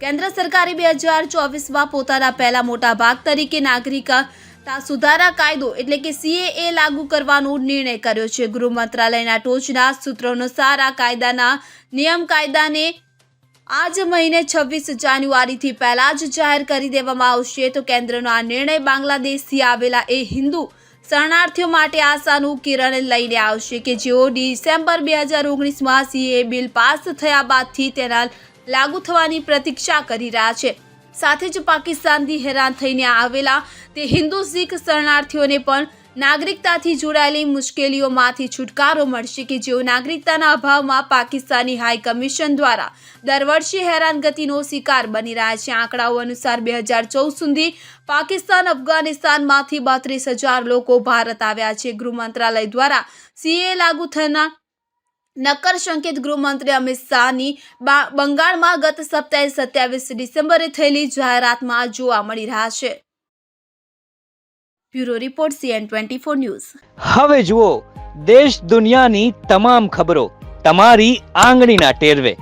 કેન્દ્ર સરકારે બે હજાર ચોવીસમાં પોતાના પહેલા મોટા ભાગ તરીકે નાગરિકતા સુધારા કાયદો એટલે કે સીએએ લાગુ કરવાનો નિર્ણય કર્યો છે. ગૃહ મંત્રાલયના ટોચના સૂત્રો અનુસાર આ કાયદાના નિયમ કાયદાને આજ મહિને છવ્વીસ જાન્યુઆરીથી પહેલા જ જાહેર કરી દેવામાં આવશે. તો કેન્દ્રનો આ નિર્ણય બાંગ્લાદેશથી આવેલા એ હિન્દુ શરણાર્થીઓ માટે આશાનું કિરણ લઈને આવશે કે જેઓ ડિસેમ્બર બે હજાર ઓગણીસમાં સીએ બિલ પાસ થયા બાદથી તેના લાગુ થવાની પ્રતીક્ષા કરી રહ્યા છે. સાથે જ પાકિસ્તાનથી હેરાન થઈને આવેલા તે હિન્દુ શીખ શરણાર્થીઓને પણ નાગરિકતાથી જોડાયેલી મુશ્કેલીઓમાંથી છુટકારો મળશે કે જેઓ નાગરિકતાના અભાવમાં પાકિસ્તાની હાઈ કમિશન દ્વારા દર વર્ષે હેરાનગતિનો શિકાર બની રહ્યા છે. આંકડાઓ અનુસાર બે હજાર ચૌદ સુધી પાકિસ્તાન, અફઘાનિસ્તાનમાંથી બત્રીસ હજાર લોકો ભારત આવ્યા છે. ગૃહ મંત્રાલય દ્વારા સીએ લાગુ થનાર નક્કર સંકેત ગૃહમંત્રી અમિત શાહની બંગાળમાં ગત સપ્તાહે સત્યાવીસ ડિસેમ્બરે થયેલી જાહેરાતમાં જોવા મળી રહ્યા છે. Bureau report CN twenty four news. હવે જુઓ, દેશ દુનિયાની તમામ ખબરો તમારી આંગળીના ટેરવે.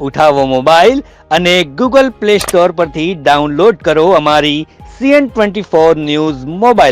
ઉઠાવો મોબાઈલ અને ગૂગલ પ્લે સ્ટોર પરથી ડાઉનલોડ કરો અમારી CN twenty four news mobile